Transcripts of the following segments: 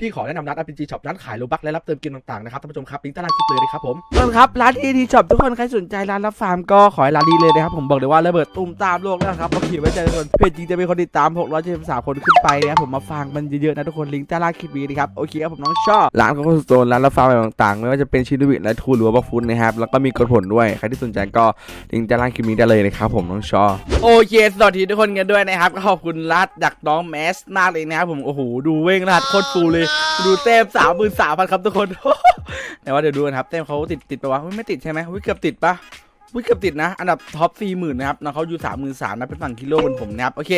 พี่ขอแนะนำร้าน RPG Shop ร้านขายโลบักและรับเติมเกมต่างๆนะครับท่านผู้ชมครับลิงก์ใต้ล่างคลิปเลยนะครับผมทุกคนครับร้านเอดีช็อปทุกคนใครสนใจร้านรับฟาร์มก็ขอให้ร้านนี้เลยนะครับผมบอกเลยว่าระเบิดตุ้มตามโลกแล้วนะครับมาขี่ไว้ใจทุกคนเพจจริงจะมีคนติดตาม673คนขึ้นไปนะครับผมมาฟังมันเยอะๆนะทุกคนลิงก์ใต้ล่างคลิปนี้นะครับโอเคครับผมน้องชอบร้านก็สโตนร้านรับฟาร์มอะไรต่างๆ ไม่ว่าจะเป็นชินวิทและทูหรือว่าบัฟฟุตนะครับแล้วก็มีกดผลด้วยใครที่สนใจก็ลิงก์ใต้ล่างคลิปนี้ได้เลยนะครับผมน้องชอบโอเคสวัสดีทุกคนกันด้วยนะครับก็ขอบคุณรัดดักน้องแมสมากเลยนะครับผมโอ้โหดูเว้งรหัสโคตรฟูเลยดูเต็มสามหมื่นสามพันครับทุกคนแต่ว่าเดี๋ยวดูกันครับเต็มเขาติดติดไปวะเฮ้ยไม่ติดใช่ไหมวิเกือบติดปะ วิเกือบติดนะ อันดับท็อปสี่หมื่นนะครับน้องเขาอยู่สามหมื่นสามนะเป็นฝั่งกิโลบนผมนะครับ โอเค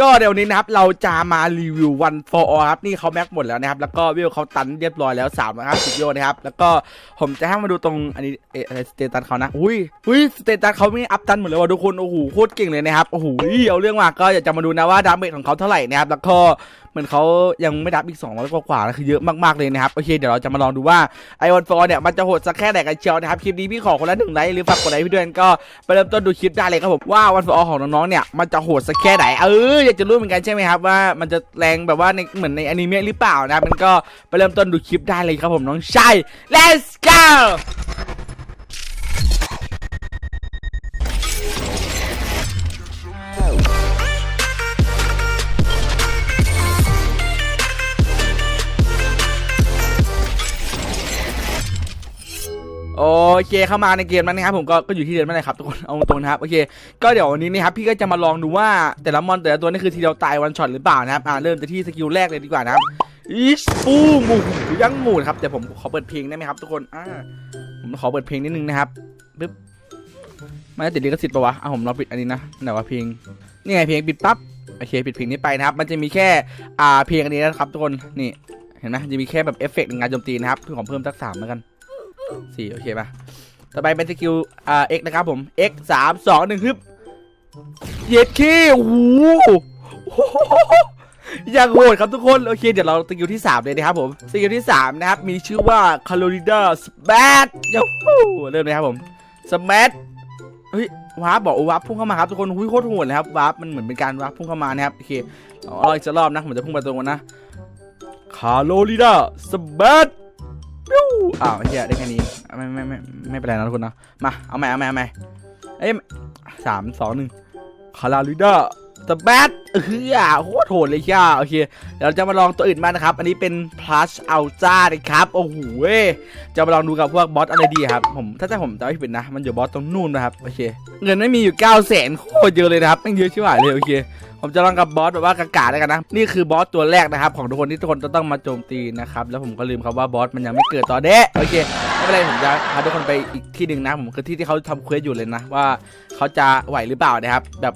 ก็เดี๋ยวนี้นะครับ เราจะมารีวิววันฟอร์ครับ นี่เขาแม็กหมดแล้วนะครับ แล้วก็วิวเขาตันเรียบร้อยแล้ว3ามนะครับสิบโยนะครับ แล้วก็ผมจะให้มาดูตรงอันนี้เออะไรสเตตัสเขานะ อุ้ยอุ้ยสเตตัสเขาไม่อัพตันหมดเลยว่ะทุกคน โอ้โห โคตรเก่งเลยนะครับ โอ้โห เอาเรื่องมาก็อยากจะมาดูนะว่าดาเมจของเขาเท่าไหร่นะครับ แล้วก็เหมือนเขายังไม่ดับอีก200กว่าๆนะคือเยอะมากๆเลยนะครับ โอเค เดี๋ยวเราจะมาลองดูว่าไอวันฟอร์เนี่ยมันจะโหดสักแค่ไหนกันเชียวนะครับ คลิปนี้พี่ขอคนละหนึ่งไลค์หรือฝากกดไลค์พี่ด้วยก็ไปเริ่มต้นดูคลิปได้เลยครับผมว่าวันฟอของน้องๆเนี่ยมันจะโหดสักแค่ไหนเอออยากจะรู้เหมือนกันใช่ไหมครับว่ามันจะแรงแบบว่าในเหมือนในอนิเมะหรือเปล่านะมันก็ไปเริ่มต้นดูคลิปได้เลยครับผมน้องชาย let's go โอเคเข้ามาในเกมนั้นนะครับผมก็ก็อยู่ที่เดิมนั่นแหละครับทุกคนเอาตรงนะครับโอเคก็เดี๋ยววันนี้นะครับพี่ก็จะมาลองดูว่าแต่ละมอนแต่ละตัวนี่คือทีเดียวตายวันช็อตหรือเปล่านะครับอ่าเริ่มจากที่สกิลแรกเลยดีกว่านะครับอีสปูมโอ้โหยังหมูนะครับแต่ผมขอเปิดเพลงได้ไหมครับ ทุกคนอ่าผมขอเปิดเพลงนิดนึงนะครับปึ๊บมันจะติดลิขสิทธิ์ปะวะอะผมลองปิดอันนี้นะไหนวะเพลงนี่ไงเพลงปิดปั๊บโอเคปิดเพลงนี้ไปนะครับ มันจะมีแค่อ่าเพลงอันนี้นะครับทุกคนนี่เห็นไหมจะมีแค่แบบเอฟเฟกต์ในงานโจมตีนะครับคือขอเพิ่มสักสามแล้วกัน สี่โอเคป่ะต่อไปเป็นสกิลอ่า x นะครับผม x สามสองหนึ่งฮึบเย็ดขี้โอ้โหอย่างโหดครับทุกคนโอเคเดี๋ยวเราสกิลที่ 3 เลยนะครับผมสกิลที่ 3 นะครับ มีชื่อว่า c a l o r i d a Smash ยาฮูเริ่มเลยครับผม Smash เฮ้ยวาร์ปบอกวาร์ปพุ่งเข้ามาครับทุกคนหุ้ยโคตรโหดเลยครับวาร์ปมันเหมือนเป็นการวาร์ปพุ่งเข้ามานะครับโอเคเอาอีกสักรอบนะผมจะพุ่งไปตรงนั้นนะ c a l o r i d a Smash ปิ้วอ้าวไอ้เฮียได้แค่นี้ไม่ไม่ไม่ไม่เป็นไรนะทุกคนนะมาเอาใหม่เอาใหม่เอาใหม่เอ้ยสามสองหนึ่งคาราลิดา สแบทเออโคตรโหดเลยจ้าโอเคเดี๋ยวเราจะมาลองตัวอื่นมางนะครับ อันนี้เป็น plus ultra นะครับ โอ้โหจะมาลองดูกับพวกบอสอะไรดีครับ ผมถ้าจะผมจะไม่ผิดนะ มันอยู่บอสตรงนู่นนะครับ โอเค เงินไม่มีอยู่9 0 0 0 0 0โคตรเยอะเลยนะครับไม่งเยอะชิบหายเลยโอเค ผมจะลองกับบอสแบบว่ากากาได้กันนะ นี่คือบอสตัวแรกนะครับ ของทุกคนที่ทุกคนจะต้องมาโจมตีนะครับ แล้วผมก็ลืมครับว่าบอสมันยังไม่เกิดตอนเด้โอเคไม่เป็นไรผมจะพาทุกคนไปอีกที่หนึ่งนะ ผมคือที่ที่เขาทำเควสอยู่เลยนะว่าเขาจะไหวหรือเปล่านะครับแบบ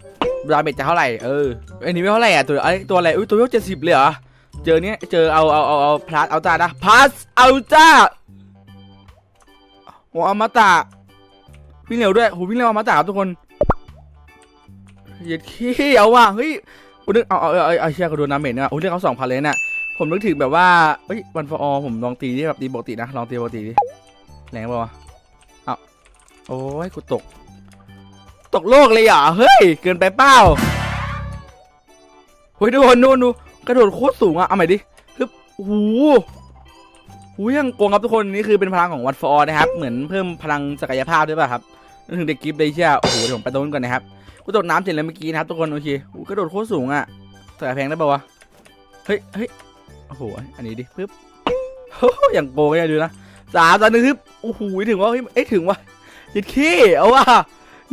ดาเมจจะเท่าไหร่เอออันนี้ไม่เท่าไหร่อะตัวไอ้ตัวอะไรอุ้ยตัวเจ็ดสิบเลยเหรอเจอเนี้ยเจอเอาเอาเอาเอาพลัสเอาจ้านะพลัสเอาจ้าโอ้อมตะวิ่งเร็วด้วยโหวิ่งเร็วอมตะครับทุกคนเหยียดขี้เอาว่ะเฮ้ยกูนึกเอาเอาเอาเอาเชียก็โดนน้ำเหม็นเนี่ยโอ้เรียกเขาสองพันเลยเนี่ยผมนึกถึงแบบว่าเฮ้ยวันฟอร์ผมลองตีที่แบบตีปกตินะลองตีปกติดิแรงป่าวะเอาโอ้ยกูตก ตกโลกเลยเหรอ เฮ้ย เกินไปเปล่าเฮ้ยดูคนดูดูกระโดดโคตรสูงอะเอาใหม่ดิฮึบโอ้โหหูยังโกงครับทุกคนนี่คือเป็นพลังของวันฟอร์นะครับ เหมือนเพิ่มพลังศักยภาพด้วยป่ะครับนึกถึงเด็กกิฟต์เลยเชียโอ้โหเดี๋ยวผมไปตรงนู้นก่อนนะครับกูตกน้ำเสร็จแล้วเมื่อกี้นะครับทุกคนโอเคอู้กระโดดโคตรสูงอะใส่แพงได้ป่าวะเฮ้ยเฮ้ยโอ้โหอันนี้ดิปึ๊บโอ้โหอย่างโกงเลยดูนะสามตอนนึงฮึบโอ้โหถึงว่าเฮ้ยเอ้ยถึงว่ายิดขี้เอาว่ะ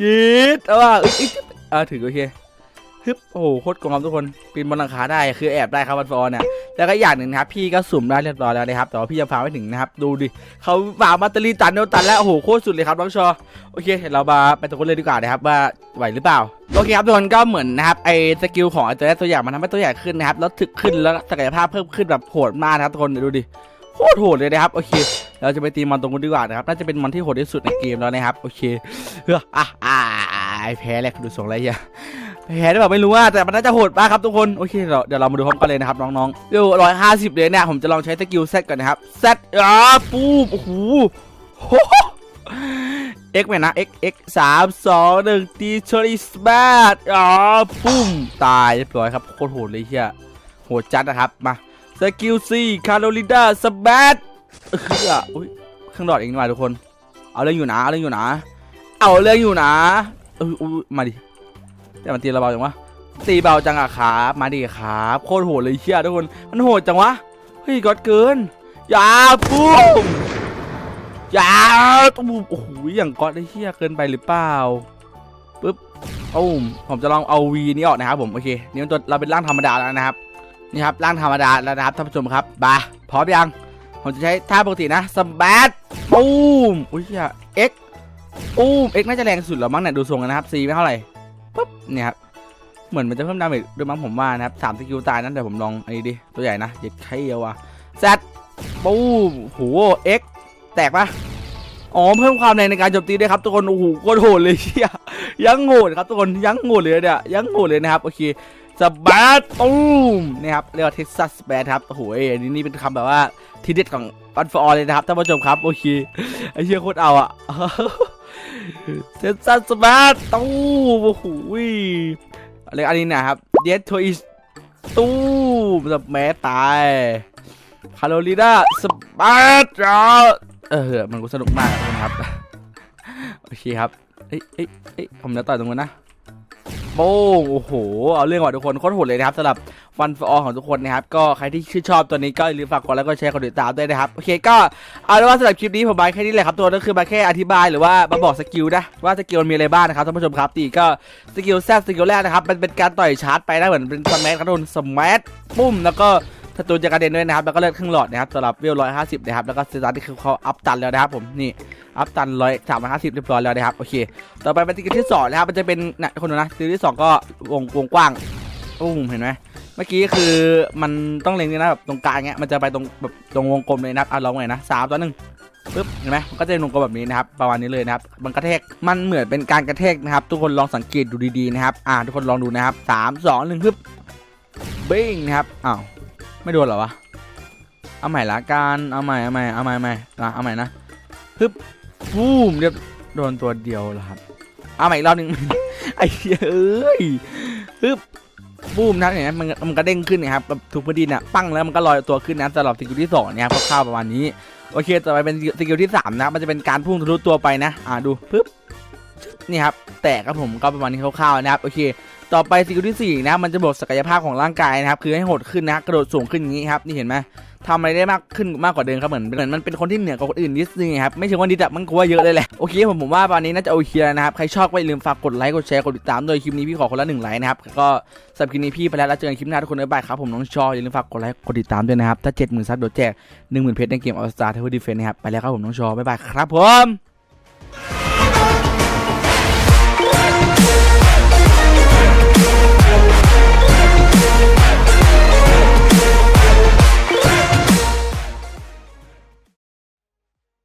ยิดเอาว่ะอ่าถึงโอเคฮึบโอ้โหโคตรกงครับทุกคนปีนบนหลังคาได้คือแอบได้ครับวันฟอร์เนี่ยแล้วก็อย่างหนึ่งนะครับพี่ก็สุ่มได้เรียบร้อยแล้วนะครับแต่ว่าพี่ยังฟาไม่ถึงนะครับดูดิเขาฟาร์มมาตอรี่ตันเดียวตันแล้วโอ้โหโคตรสุดเลยครับน้องชอโอเคเดี๋ยวเรามาไปตรงนู้นเลยดีกว่านะครับว่าไหวหรือเปล่าโอเคครับทุกคนก็เหมือนนะครับไอ้สกิลของไอ้ตัวแรกตัวอย่างมันทำให้ตัวใหญ่ขึ้นนะครับแล้วถึกขึ้นแล้วศักยภาพเพิ่มขึ้นแบบโหดมากนะครับทุกคนดูดิ โคตรโหดเลยนะครับโอเค เราจะไปตีมันตรงนู้นดีกว่านะครับน่าจะเป็นมันที่โหดที่สุดในเกมแล้วนะครับโอเคเฮ้ออะอ่าแพ้แหละดูทรงไรเงี้ยแพ้ได้แบบไม่รู้ว่าแต่มันน่าจะโหดมากครับทุกคนโอเคเดี๋ยวเดี๋ยวเรามาดูพร้อมกันเลยนะครับน้องๆเดี๋ยวร้อยห้าสิบเลยเนี่ยผมจะลองใช้สกิลเซตก่อนนะครับเซตอ่าปูบโอ้โห x ไหมนะ x x สามสองหนึ่งตีชอริสแบดอ๋อปุ้มตายเรียบร้อยครับโคตรโหดเลยเฮียโหดจัดนะครับมา กิลซีคาร์โรลิดาสแบดเอออุ้ยเครื่องดอดเองดีกว่าทุกคน เอาเรื่องอยู่นะเอาเรื่องอยู่นะเอาเรื่องอยู่นะเออมาดิแต่มันตีเราเบาจังวะตีเบาจังอะครับมาดิครับโคตรโหดเลยเชี่ยทุกคนมันโหดจังวะเฮ้ยกอดเกินอย่าปุ้มอย่าตุ้มโอ้โหอย่างกอดไอ้เชี่ยเกินไปหรือเปล่าปึ๊บโอ้ผมจะลองเอาวีนี้ออกนะครับผมโอเคนี่มันตัวเราเป็นร่างธรรมดาแล้วนะครับ นี่ครับร่างธรรมดาแล้วนะครับท่านผู้ชมครับบาพร้อมยังผมจะใช้ท่าปกตินะสแบดปุ้มอุ้ยเชี่ยเอ็กอู้มเอ็กน่าจะแรงสุดแล้วมั้งเนี่ยดูทรงกันนะครับซีไม่เท่าไหร่ปุ๊บเนี่ยครับเหมือนมันจะเพิ่มดาเมจด้วยมั้งผมว่านะครับสามสกิลตายนั้นเดี๋ยวผมลองไอ้นี่ดิตัวใหญ่นะอย่าใช้เยอะว่ะแซดปูมโหเอ็กแตกปะอ๋อเพิ่มความแรงในการโจมตีด้วยครับทุกคนโอ้โหโคตรโหดเลยเชียยังโหดครับทุกคนยังโหดเลยเนี่ยยังโหดเลยนะครับโอเค สแบดตูมนี่ครับเรียกว่าเท็กซัสสแบดครับโอ้โหอันนี้นี่เป็นคำแบบว่าทีเด็ดของวันฟอร์เลยนะครับท่านผู้ชมครับ โอเคไอ้เชี่ยโคตรเอาอะเซนซัสสมาร์ตตู้โอ้โหอะไรอันนี้นะครับเดทโทอิสตู้แบบแม้ตายคาโรลีนาสมาร์ตเออมันก็สนุกมากนะครับโอเคครับเอ้ยเอ้ยเอ้ยผมจะต่อยตรงนู้นนะ โป้งโอ้โห เอาเรื่องว่ะทุกคนโคตรโหดเลยนะครับสำหรับฟันฟอของทุกคนนะครับ ก็ใครที่ชื่นชอบตัวนี้ก็อย่าลืมฝากกดไลค์กดแชร์กดติดตามด้วยนะครับ โอเคก็เอาเป็นว่าสำหรับคลิปนี้ผมมาแค่นี้แหละครับตัวก็คือมาแค่อธิบายหรือว่ามาบอกสกิลนะว่าสกิลมันมีอะไรบ้างนะครับท่านผู้ชมครับตีก็สกิลแซดสกิลแรกนะครับมันเป็นการต่อยชาร์จไปนะเหมือนเป็นสมัครับทุกคนสมัปุ้มแล้วก็ ศัตรูจะกระเด็นด้วยนะครับ แล้วก็เลือดครึ่งหลอดนะครับสำหรับเวลร้อยห้าสิบนะครับ แล้วก็สตาร์ทที่คือเขาอัพตันแล้วนะครับผม นี่ อัพตันร้อยสามร้อยห้าสิบเรียบร้อยแล้วนะครับ โอเค ต่อไปเป็นสกิลที่สองนะครับ มันจะเป็นนะคนดูนะสกิลที่สองก็วงวงกว้างอุ้มเห็นไหมเมื่อกี้คือมันต้องเล็งนี่นะแบบตรงกลางเงี้ย มันจะไปตรงแบบตรงวงกลมเลยนะครับอะลองไงนะสามต่อหนึ่งปึ๊บเห็นไหมมันก็จะเป็นวงกลมแบบนี้นะครับประมาณนี้เลยนะครับมันกระแทกมันเหมือนเป็นการกระแทกนะครับ ทุกคนลองสังเกตดูดีๆนะครับอ่าทุกคนลองดูนะครับสามสองหนึ่งปึ๊บเบ้งนะครับอ้าว ไม่โดนหรอวะ เอาใหม่ละกันเอาใหม่เอาใหม่เอาใหม่เอาใหม่อะเอาใหม่นะปึ๊บบูมเรียบโดนตัวเดียวเหรอครับ เอาใหม่อีกรอบหนึ่งไอ้เหี้ยเอ้ยปึ๊บบูมนะเนไหมมันมันก็เด้งขึ้นนะครับถูกพอดีน่ะปั้งแล้วมันก็ลอยตัวขึ้นนะสำหรับสกิลที่สองเนี่ยครับคร่าวๆประมาณนี้โอเคต่อไปเป็นสกิลที่สามนะมันจะเป็นการพุ่งทะลุตัวไปนะ อ่าดูปึ๊บนี่ครับ แตกครับผมก็ประมาณนี้คร่าวๆนะครับโอเค ต่อไปสกิลที่สี่นะ มันจะบอกศักยภาพของร่างกายนะครับ คือให้โหดขึ้นนะกระโดดสูงขึ้นอย่างนี้ครับ นี่เห็นไหมทำอะไรได้มากขึ้นมากกว่าเดิมครับเหมือนเหมือนมันเป็นคนที่เหนือกว่าคนอื่นนิดนึงครับ ไม่ใช่ว่านิดอะมันก็ว่าเยอะเลยแหละ โอเคผมผมว่าตอนนี้น่าจะโอเคแล้วนะครับ ใครชอบก็อย่าลืมฝากกดไลค์ กดแชร์ กดติดตามโดยคลิปนี้พี่ขอคนละหนึ่งไลค์นะครับ ก็สำหรับคลิปนี้พี่ไปแล้วแล้วเจอกันคลิปหน้าทุกคนบ๊ายบายครับผมน้องชออย่าลืมฝากกดไลค์ กดติดตามด้วยนะครับ ถ้าเจ็ดหมื่นซับเดี๋ยวแจกหนึ่งหมื่นเพชรในเกมออสตาร์เทวดีเฟนนะครับ ไปแล้วครับผมน้องชอบ๊ายบายครับผม